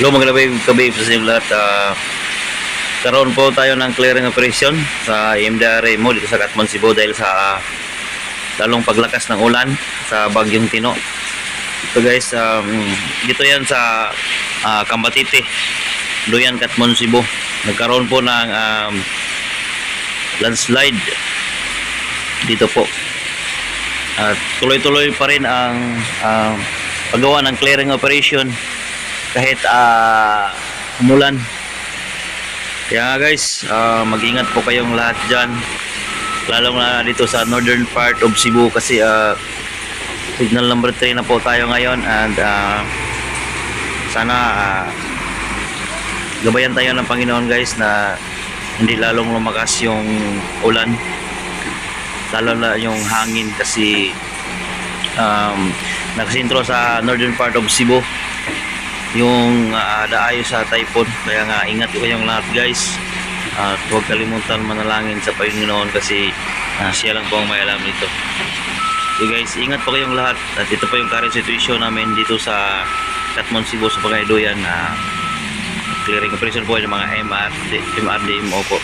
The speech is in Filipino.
Hello mga labay kabib sa inyong lahat. Ah, karoon po tayo ng clearing operation sa MDRA mo dito sa Katman, Cebu dahil sa ah, lalong paglakas ng ulan sa Bagyong Tino. So guys, um, dito yan sa ah, Kambatite, Duyan, Katman, Cebu. Nagkaroon po ng um, landslide dito po. At tuloy-tuloy pa rin ang ah, paggawa ng clearing operation kahit ah umulan. Kaya guys, ah, mag-ingat po kayong lahat dyan. Lalo na dito sa northern part of Cebu kasi ah, signal number 3 na po tayo ngayon and ah, sana ah, gabayan tayo ng Panginoon guys na hindi lalong lumakas yung ulan lalo na yung hangin kasi um, nakasintro sa northern part of Cebu yung uh, daayo sa typhoon kaya nga ingat kayong lahat guys. At huwag kalimutan manalangin sa Panginoon kasi ah, siya lang po ang may alam nito. So guys ingat po kayong lahat. At ito po yung current situation namin dito sa Katmon Cebu sa Pagaidoyan na clearing operation po ng mga MRD, MRDMO po